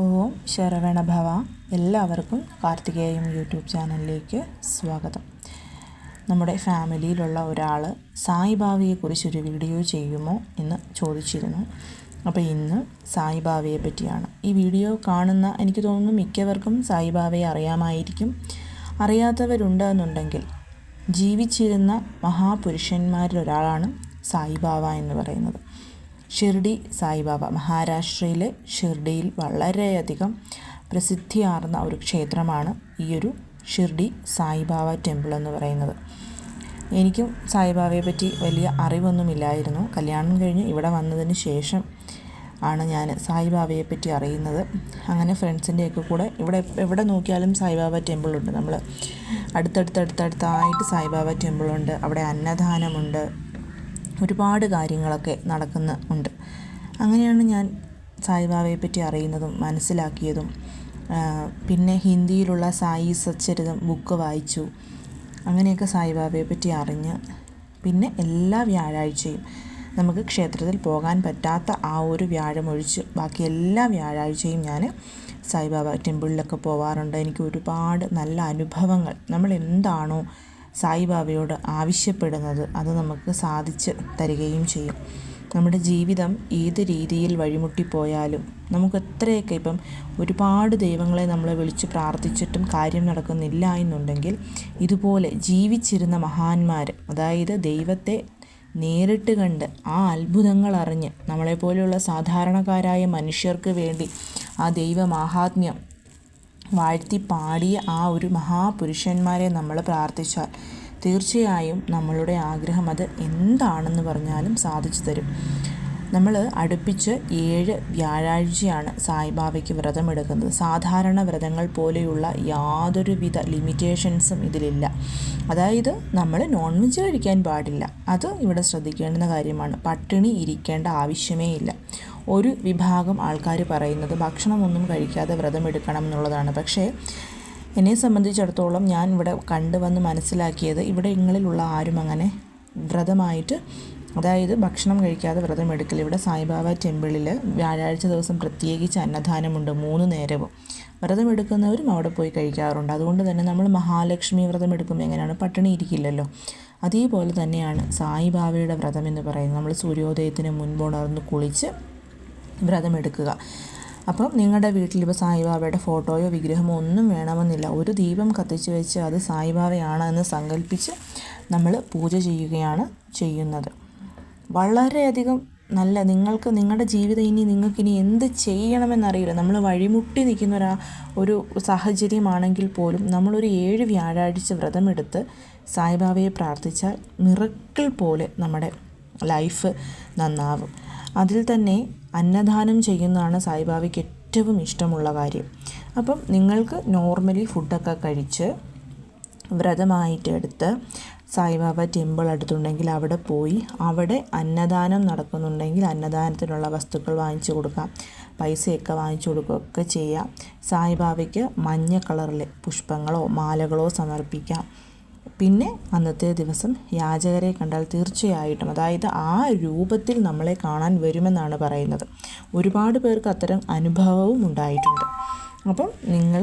ഓം ശരവണഭവ എല്ലാവർക്കും കാർത്തികേയം യൂട്യൂബ് ചാനലിലേക്ക് സ്വാഗതം. നമ്മുടെ ഫാമിലിയിലുള്ള ഒരാൾ സായിബാബയെക്കുറിച്ചൊരു വീഡിയോ ചെയ്യുമോ എന്ന് ചോദിച്ചിരുന്നു. അപ്പോൾ ഇന്ന് സായിബാബയെ പറ്റിയാണ് ഈ വീഡിയോ കാണുന്ന എനിക്ക് തോന്നുന്നു മിക്കവർക്കും സായിബാബയെ അറിയാമായിരിക്കും. അറിയാത്തവരുണ്ട് എന്നുണ്ടെങ്കിൽ ജീവിച്ചിരുന്ന മഹാപുരുഷന്മാരിൽ ഒരാളാണ് സായിബാബ എന്ന് പറയുന്നത്. ഷിർഡി സായിബാബ. മഹാരാഷ്ട്രയിലെ ഷിർഡിയിൽ വളരെയധികം പ്രസിദ്ധിയാർന്ന ഒരു ക്ഷേത്രമാണ് ഈയൊരു ഷിർഡി സായിബാബ ടെമ്പിൾ എന്ന് പറയുന്നത്. എനിക്കും സായിബാബയെ പറ്റി വലിയ അറിവൊന്നുമില്ലായിരുന്നു. കല്യാണം കഴിഞ്ഞ് ഇവിടെ വന്നതിന് ശേഷം ആണ് ഞാൻ സായിബാബയെ പറ്റി അറിയുന്നത്. അങ്ങനെ ഫ്രണ്ട്സിന്റെയൊക്കെ കൂടെ ഇവിടെ എവിടെ നോക്കിയാലും സായിബാബ ടെമ്പിളുണ്ട് നമ്മൾ അടുത്തടുത്തടുത്തടുത്തായിട്ട് സായിബാബ ടെമ്പിളുണ്ട് അവിടെ അന്നദാനമുണ്ട് ഒരുപാട് കാര്യങ്ങളൊക്കെ നടക്കുന്ന ഉണ്ട്. അങ്ങനെയാണ് ഞാൻ സായിബാബയെ പറ്റി അറിയുന്നതും മനസ്സിലാക്കിയതും പിന്നെ ഹിന്ദിയിലുള്ള സായി സച്ചരിതം ബുക്ക് വായിച്ചു. അങ്ങനെയൊക്കെ സായിബാബയെ പറ്റി അറിഞ്ഞ് പിന്നെ എല്ലാ വ്യാഴാഴ്ചയും നമുക്ക് ക്ഷേത്രത്തിൽ പോകാൻ പറ്റാത്ത ആ ഒരു വ്യാഴം ഒഴിച്ച് ബാക്കി എല്ലാ വ്യാഴാഴ്ചയും ഞാൻ സായിബാബ ടെമ്പിളിലൊക്കെ പോവാറുണ്ട്. എനിക്ക് ഒരുപാട് നല്ല അനുഭവങ്ങൾ. നമ്മൾ എന്താണോ സായിബാബയോട് ആവശ്യപ്പെടുന്നത് അത് നമുക്ക് സാധിച്ച് തരികയും ചെയ്യും. നമ്മുടെ ജീവിതം ഏത് രീതിയിൽ വഴിമുട്ടിപ്പോയാലും നമുക്ക് എത്രയൊക്കെ ഇപ്പം ഒരുപാട് ദൈവങ്ങളെ നമ്മൾ വിളിച്ച് പ്രാർത്ഥിച്ചിട്ടും കാര്യം നടക്കുന്നില്ല എന്നുണ്ടെങ്കിൽ ഇതുപോലെ ജീവിച്ചിരുന്ന മഹാന്മാർ അതായത് ദൈവത്തെ നേരിട്ട് കണ്ട് ആ അത്ഭുതങ്ങൾ അറിഞ്ഞ് നമ്മളെപ്പോലെയുള്ള സാധാരണക്കാരായ മനുഷ്യർക്ക് വേണ്ടി ആ ദൈവമാഹാത്മ്യം വാഴ്ത്തി പാടിയ ആ ഒരു മഹാപുരുഷന്മാരെ നമ്മൾ പ്രാർത്ഥിച്ചാൽ തീർച്ചയായും നമ്മളുടെ ആഗ്രഹം അത് എന്താണെന്ന് പറഞ്ഞാലും സാധിച്ചു തരും. നമ്മൾ അടുപ്പിച്ച് ഏഴ് വ്യാഴാഴ്ചയാണ് സായിബാബയ്ക്ക് വ്രതമെടുക്കുന്നത്. സാധാരണ വ്രതങ്ങൾ പോലെയുള്ള യാതൊരുവിധ ലിമിറ്റേഷൻസും ഇതിലില്ല. അതായത് നമ്മൾ നോൺ വെജ് കഴിക്കാൻ പാടില്ല. അത് ഇവിടെ ശ്രദ്ധിക്കേണ്ടുന്ന കാര്യമാണ്. പട്ടിണി ഇരിക്കേണ്ട ആവശ്യമേ ഇല്ല. ഒരു വിഭാഗം ആൾക്കാർ പറയുന്നത് ഭക്ഷണമൊന്നും കഴിക്കാതെ വ്രതമെടുക്കണം എന്നുള്ളതാണ്. പക്ഷേ എന്നെ സംബന്ധിച്ചിടത്തോളം ഞാൻ ഇവിടെ കണ്ടുവന്ന് മനസ്സിലാക്കിയത് ഇവിടെ ഇങ്ങളിലുള്ള ആരും അങ്ങനെ വ്രതമായിട്ട് അതായത് ഭക്ഷണം കഴിക്കാതെ വ്രതം എടുക്കൽ ഇവിടെ സായിബാബ ടെമ്പിളിൽ വ്യാഴാഴ്ച ദിവസം പ്രത്യേകിച്ച് അന്നദാനമുണ്ട് മൂന്ന് നേരവും. വ്രതമെടുക്കുന്നവരും അവിടെ പോയി കഴിക്കാറുണ്ട്. അതുകൊണ്ട് തന്നെ നമ്മൾ മഹാലക്ഷ്മി വ്രതം എടുക്കുമ്പോൾ എങ്ങനെയാണ്? പട്ടിണി ഇരിക്കില്ലല്ലോ. അതേപോലെ തന്നെയാണ് സായിബാബയുടെ വ്രതം എന്ന് പറയുന്നത്. നമ്മൾ സൂര്യോദയത്തിന് മുൻപുണർന്ന് കുളിച്ച് വ്രതമെടുക്കുക. അപ്പം നിങ്ങളുടെ വീട്ടിൽ ഇപ്പോൾ സായിബാബയുടെ ഫോട്ടോയോ വിഗ്രഹമോ ഒന്നും വേണമെന്നില്ല. ഒരു ദീപം കത്തിച്ച് വെച്ച് അത് സായിബാബയാണ് എന്ന് സങ്കല്പിച്ച് നമ്മൾ പൂജ ചെയ്യുകയാണ് ചെയ്യുന്നത്. വളരെയധികം നല്ല നിങ്ങൾക്ക് നിങ്ങളുടെ ജീവിതം ഇനി നിങ്ങൾക്ക് ഇനി എന്ത് ചെയ്യണമെന്നറിയില്ല. നമ്മൾ വഴിമുട്ടി നിൽക്കുന്ന ഒരു ഒരു സാഹചര്യമാണെങ്കിൽ പോലും നമ്മളൊരു ഏഴ് വ്യാഴാഴ്ച വ്രതമെടുത്ത് സായിബാബയെ പ്രാർത്ഥിച്ചാൽ മിറക്കിൾ പോലെ നമ്മുടെ ലൈഫ് നന്നാവും. അതിൽ തന്നെ അന്നദാനം ചെയ്യുന്നതാണ് സായിബാബയ്ക്ക് ഏറ്റവും ഇഷ്ടമുള്ള കാര്യം. അപ്പം നിങ്ങൾക്ക് നോർമലി ഫുഡൊക്കെ കഴിച്ച് വ്രതമായിട്ട് എടുത്ത് സായിബാബ ടെമ്പിൾ അടുത്തുണ്ടെങ്കിൽ അവിടെ പോയി അവിടെ അന്നദാനം നടക്കുന്നുണ്ടെങ്കിൽ അന്നദാനത്തിനുള്ള വസ്തുക്കൾ വാങ്ങിച്ചു കൊടുക്കാം. പൈസയൊക്കെ വാങ്ങിച്ചു കൊടുക്കുകയൊക്കെ ചെയ്യാം. സായിബാബയ്ക്ക് മഞ്ഞ കളറിലെ പുഷ്പങ്ങളോ മാലകളോ സമർപ്പിക്കാം. പിന്നെ അന്നത്തെ ദിവസം യാചകരെ കണ്ടാൽ തീർച്ചയായിട്ടും അതായത് ആ രൂപത്തിൽ നമ്മളെ കാണാൻ വരുമെന്നാണ് പറയുന്നത്. ഒരുപാട് പേർക്ക് അത്തരം അനുഭവവും ഉണ്ടായിട്ടുണ്ട്. അപ്പം നിങ്ങൾ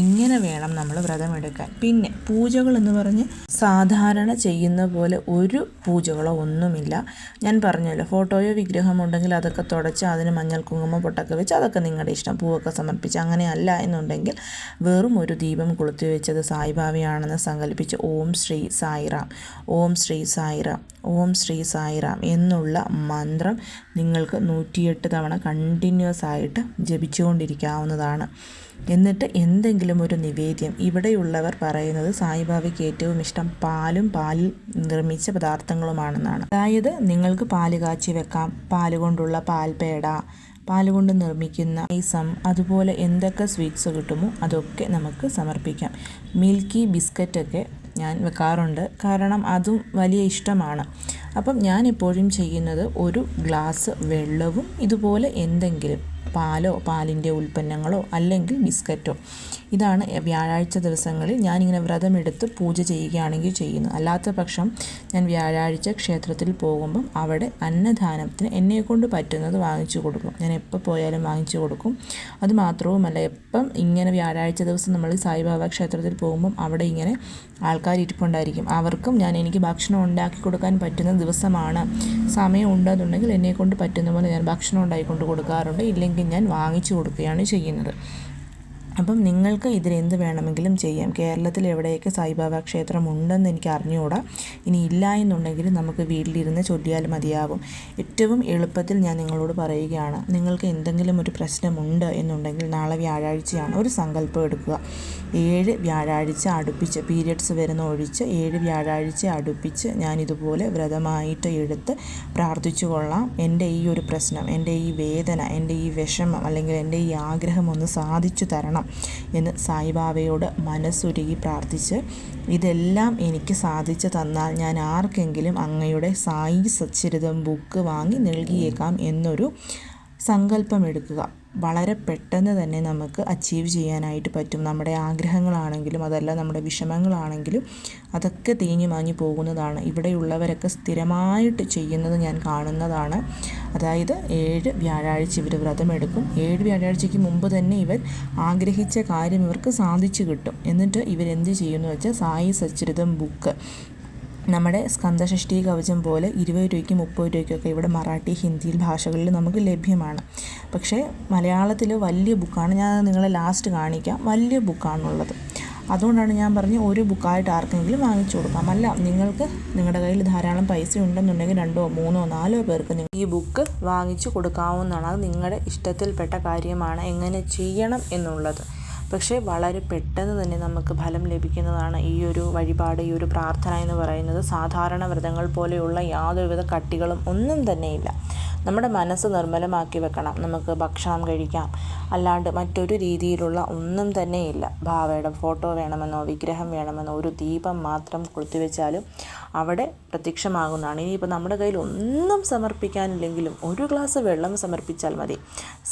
ഇങ്ങനെ വേണം നമ്മൾ വ്രതമെടുക്കാൻ പിന്നെ പൂജകൾ എന്ന് പറഞ്ഞ് സാധാരണ ചെയ്യുന്ന പോലെ ഒരു പൂജകളോ ഒന്നുമില്ല. ഞാൻ പറഞ്ഞല്ലോ ഫോട്ടോയോ വിഗ്രഹമോ ഉണ്ടെങ്കിൽ അതൊക്കെ തുടച്ച് അതിന് മഞ്ഞൾ കുങ്കുമം പൊട്ടൊക്കെ വെച്ച് അതൊക്കെ നിങ്ങളുടെ ഇഷ്ടം. പൂവൊക്കെ സമർപ്പിച്ച് അങ്ങനെയല്ല എന്നുണ്ടെങ്കിൽ വെറും ഒരു ദീപം കൊളുത്തി വെച്ചത് സായിബാബയാണെന്ന് സങ്കല്പിച്ച് ഓം ശ്രീ സായിറാം ഓം ശ്രീ സായിറാം ഓം ശ്രീ സായിറാം എന്നുള്ള മന്ത്രം നിങ്ങൾക്ക് നൂറ്റിയെട്ട് തവണ കണ്ടിന്യൂസ് ആയിട്ട് ജപിച്ചുകൊണ്ടിരിക്കാവുന്നതാണ്. എന്നിട്ട് എന്തെങ്കിലും ഒരു നിവേദ്യം. ഇവിടെയുള്ളവർ പറയുന്നത് സായിബാബയ്ക്ക് ഏറ്റവും ഇഷ്ടം പാലും പാലിൽ നിർമ്മിച്ച പദാർത്ഥങ്ങളുമാണെന്നാണ്. അതായത് നിങ്ങൾക്ക് പാൽ കാച്ചി വെക്കാം പാൽ കൊണ്ടുള്ള പാൽപേട പാൽ കൊണ്ട് നിർമ്മിക്കുന്ന ഐസം അതുപോലെ എന്തൊക്കെ സ്വീറ്റ്സ് കിട്ടുമോ അതൊക്കെ നമുക്ക് സമർപ്പിക്കാം. മിൽക്കി ബിസ്ക്കറ്റൊക്കെ ഞാൻ വെക്കാറുണ്ട്. കാരണം അതും വലിയ ഇഷ്ടമാണ്. അപ്പം ഞാൻ എപ്പോഴും ചെയ്യുന്നത് ഒരു ഗ്ലാസ് വെള്ളവും ഇതുപോലെ എന്തെങ്കിലും പാലോ പാലിന്റെ ഉൽപ്പന്നങ്ങളോ അല്ലെങ്കിൽ ബിസ്ക്കറ്റോ. ഇതാണ് വ്യാഴാഴ്ച ദിവസങ്ങളിൽ ഞാനിങ്ങനെ വ്രതമെടുത്ത് പൂജ ചെയ്യുകയാണെങ്കിൽ ചെയ്യുന്നത്. അല്ലാത്ത പക്ഷം ഞാൻ വ്യാഴാഴ്ച ക്ഷേത്രത്തിൽ പോകുമ്പം അവിടെ അന്നദാനത്തിന് എന്നെക്കൊണ്ട് പറ്റുന്നത് വാങ്ങിച്ചു കൊടുക്കും. ഞാൻ എപ്പോൾ പോയാലും വാങ്ങിച്ചു കൊടുക്കും. അത് മാത്രവുമല്ല എപ്പം ഇങ്ങനെ വ്യാഴാഴ്ച ദിവസം നമ്മൾ സായിബാബ ക്ഷേത്രത്തിൽ പോകുമ്പം അവിടെ ഇങ്ങനെ ആൾക്കാർ ഇരിപ്പുണ്ടായിരിക്കും. അവർക്കും ഞാൻ എനിക്ക് ഭക്ഷണം ഉണ്ടാക്കി കൊടുക്കാൻ പറ്റുന്ന ദിവസമാണ്. സമയം ഉണ്ടെന്നുണ്ടെങ്കിൽ എന്നെക്കൊണ്ട് പറ്റുന്ന പോലെ ഞാൻ ഭക്ഷണം ഉണ്ടായിക്കൊണ്ട് കൊടുക്കാറുണ്ട്. ഇല്ലെങ്കിൽ ഞാൻ വാങ്ങിച്ചു കൊടുക്കുകയാണ് ചെയ്യുന്നത്. അപ്പം നിങ്ങൾക്ക് ഇതിലെന്ത് വേണമെങ്കിലും ചെയ്യാം. കേരളത്തിൽ എവിടെയൊക്കെ സായിബാബ ക്ഷേത്രം ഉണ്ടെന്ന് എനിക്ക് അറിഞ്ഞുകൂടാ. ഇനി ഇല്ല എന്നുണ്ടെങ്കിൽ നമുക്ക് വീട്ടിലിരുന്ന് ചൊല്ലിയാൽ മതിയാകും ഏറ്റവും എളുപ്പത്തിൽ ഞാൻ നിങ്ങളോട് പറയുകയാണ്. നിങ്ങൾക്ക് എന്തെങ്കിലും ഒരു പ്രശ്നമുണ്ട് എന്നുണ്ടെങ്കിൽ നാളെ വ്യാഴാഴ്ചയാണ് ഒരു സങ്കല്പം എടുക്കുക. ഏഴ് വ്യാഴാഴ്ച അടുപ്പിച്ച് പീരിയഡ്സ് വരുന്ന ഒഴിച്ച് ഏഴ് വ്യാഴാഴ്ച അടുപ്പിച്ച് ഞാനിതുപോലെ വ്രതമായിട്ട് എടുത്ത് പ്രാർത്ഥിച്ചു കൊള്ളാം. എന്റെ ഈ ഒരു പ്രശ്നം എന്റെ ഈ വേദന എന്റെ ഈ വിഷമം അല്ലെങ്കിൽ എന്റെ ഈ ആഗ്രഹം ഒന്ന് സാധിച്ചു തരണം എന്ന് സായിബാബയോട് മനസ്സുരുകി പ്രാർത്ഥിച്ച് ഇതെല്ലാം എനിക്ക് സാധിച്ചു തന്നാൽ ഞാൻ ആർക്കെങ്കിലും അങ്ങയുടെ സായി സച്ചരിതം ബുക്ക് വാങ്ങി നൽകിയേക്കാം എന്നൊരു സങ്കല്പം എടുക്കുക വളരെ പെട്ടെന്ന് തന്നെ നമുക്ക് അച്ചീവ് ചെയ്യാനായിട്ട് പറ്റും. നമ്മുടെ ആഗ്രഹങ്ങളാണെങ്കിലും അതല്ല നമ്മുടെ വിഷമങ്ങളാണെങ്കിലും അതൊക്കെ തേഞ്ഞു മാങ്ങി പോകുന്നതാണ്. ഇവിടെയുള്ളവരൊക്കെ സ്ഥിരമായിട്ട് ചെയ്യുന്നത് ഞാൻ കാണുന്നതാണ്. അതായത് ഏഴ് വ്യാഴാഴ്ച ഇവർ വ്രതമെടുക്കും ഏഴ് വ്യാഴാഴ്ചയ്ക്ക് മുമ്പ് തന്നെ ഇവർ ആഗ്രഹിച്ച കാര്യം ഇവർക്ക് സാധിച്ചു കിട്ടും. എന്നിട്ട് ഇവരെന്ത് ചെയ്യുമെന്ന് വെച്ചാൽ സായി സച്ചരിതം ബുക്ക് നമ്മുടെ സ്കന്ധഷഷ്ടി കവചം പോലെ ഇരുപത് രൂപയ്ക്കും മുപ്പത് രൂപയ്ക്കൊക്കെ ഇവിടെ മറാഠി ഹിന്ദിയിൽ ഭാഷകളിൽ നമുക്ക് ലഭ്യമാണ്. പക്ഷേ മലയാളത്തിൽ വലിയ ബുക്കാണ്. ഞാൻ നിങ്ങളെ ലാസ്റ്റ് കാണിക്കാം. വലിയ ബുക്കാണുള്ളത്. അതുകൊണ്ടാണ് ഞാൻ പറഞ്ഞ് ഒരു ബുക്കായിട്ട് ആർക്കെങ്കിലും വാങ്ങിച്ചു കൊടുക്കാം. അല്ല നിങ്ങൾക്ക് നിങ്ങളുടെ കയ്യിൽ ധാരാളം പൈസ ഉണ്ടെന്നുണ്ടെങ്കിൽ രണ്ടോ മൂന്നോ നാലോ പേർക്ക് നിങ്ങൾ ഈ ബുക്ക് വാങ്ങിച്ചു കൊടുക്കാവുന്നതാണ്. അത് നിങ്ങളുടെ ഇഷ്ടത്തിൽപ്പെട്ട കാര്യമാണ്. എങ്ങനെ ചെയ്യണം എന്നുള്ളത്. പക്ഷേ വളരെ പെട്ടെന്ന് തന്നെ നമുക്ക് ഫലം ലഭിക്കുന്നതാണ് ഈ ഒരു വഴിപാട് ഈ ഒരു പ്രാർത്ഥന എന്ന് പറയുന്നത്. സാധാരണ വ്രതങ്ങൾ പോലെയുള്ള യാതൊരുവിധ കട്ടികളും ഒന്നും തന്നെയില്ല നമ്മുടെ മനസ്സ് നിർമ്മലമാക്കി വെക്കണം. നമുക്ക് ഭക്ഷണം കഴിക്കാം. അല്ലാണ്ട് മറ്റൊരു രീതിയിലുള്ള ഒന്നും തന്നെയില്ല ഭാവയുടെ ഫോട്ടോ വേണമെന്നോ വിഗ്രഹം വേണമെന്നോ ഒരു ദീപം മാത്രം കൊളുത്തിവെച്ചാലും അവിടെ പ്രത്യക്ഷമാകുന്നതാണ്. ഇനിയിപ്പോൾ നമ്മുടെ കയ്യിൽ ഒന്നും സമർപ്പിക്കാനില്ലെങ്കിലും ഒരു ഗ്ലാസ് വെള്ളം സമർപ്പിച്ചാൽ മതി.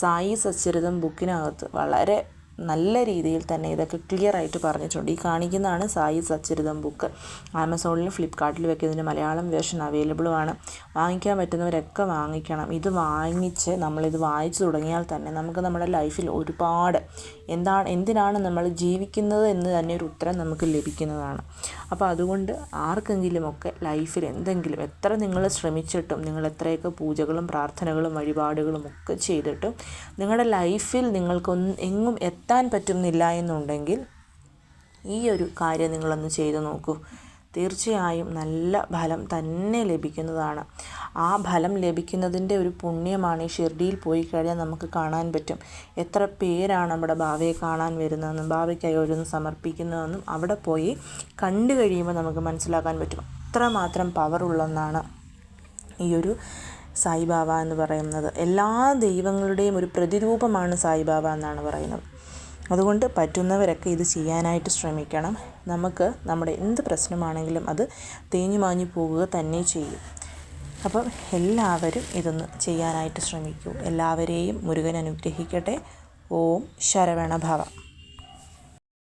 സായി സച്ചരിതം ബുക്കിനകത്ത് വളരെ നല്ല രീതിയിൽ തന്നെ ഇതൊക്കെ ക്ലിയർ ആയിട്ട് പറഞ്ഞിട്ടുണ്ട്. ഈ കാണിക്കുന്നതാണ് സായി സച്ചരിതം ബുക്ക് ആമസോണിലും ഫ്ലിപ്കാർട്ടിലും ഒക്കെ ഇതിന്റെ മലയാളം വേർഷൻ അവൈലബിളുമാണ് വാങ്ങിക്കാൻ പറ്റുന്നവരൊക്കെ വാങ്ങിക്കണം. ഇത് വാങ്ങിച്ച് നമ്മളിത് വായിച്ചു തുടങ്ങിയാൽ തന്നെ നമുക്ക് നമ്മുടെ ലൈഫിൽ ഒരുപാട് എന്താണ് എന്തിനാണ് നമ്മൾ ജീവിക്കുന്നത് എന്ന് തന്നെ ഒരു ഉത്തരം നമുക്ക് ലഭിക്കുന്നതാണ്. അപ്പോൾ അതുകൊണ്ട് ആർക്കെങ്കിലുമൊക്കെ ലൈഫിൽ എന്തെങ്കിലും എത്ര നിങ്ങൾ ശ്രമിച്ചിട്ടും നിങ്ങൾ എത്രയൊക്കെ പൂജകളും പ്രാർത്ഥനകളും വഴിപാടുകളും ഒക്കെ ചെയ്തിട്ടും നിങ്ങളുടെ ലൈഫിൽ നിങ്ങൾക്ക് എങ്ങും എത്താൻ പറ്റുന്നില്ല എന്നുണ്ടെങ്കിൽ ഈ ഒരു കാര്യം നിങ്ങളൊന്ന് ചെയ്തു നോക്കൂ. തീർച്ചയായും നല്ല ഫലം തന്നെ ലഭിക്കുന്നതാണ്. ആ ഫലം ലഭിക്കുന്നതിന്റെ ഒരു പുണ്യമാണ് ഈ ഷിർഡിയിൽ പോയി കഴിഞ്ഞാൽ നമുക്ക് കാണാൻ പറ്റും. എത്ര പേരാണ് നമ്മുടെ ഭാവയെ കാണാൻ വരുന്നതെന്നും ഭാവയ്ക്കായി ഓരോന്ന് സമർപ്പിക്കുന്നതെന്നും അവിടെ പോയി കണ്ടു കഴിയുമ്പോൾ നമുക്ക് മനസ്സിലാക്കാൻ പറ്റും. അത്രമാത്രം പവറുള്ള ഒന്നാണ് ഈ ഒരു സായിബാബ എന്ന് പറയുന്നത്. എല്ലാ ദൈവങ്ങളുടെയും ഒരു പ്രതിരൂപമാണ് സായിബാബ എന്നാണ് പറയുന്നത്. അതുകൊണ്ട് പറ്റുന്നവരൊക്കെ ഇത് ചെയ്യാനായിട്ട് ശ്രമിക്കണം. നമുക്ക് നമ്മുടെ എന്ത് പ്രശ്നമാണെങ്കിലും അത് തേഞ്ഞു മാഞ്ഞു പോകുക തന്നെ ചെയ്യും. അപ്പം എല്ലാവരും ഇതൊന്ന് ചെയ്യാനായിട്ട് ശ്രമിക്കൂ. എല്ലാവരെയും മുരുകൻ അനുഗ്രഹിക്കട്ടെ. ഓം ശരവണ ഭവ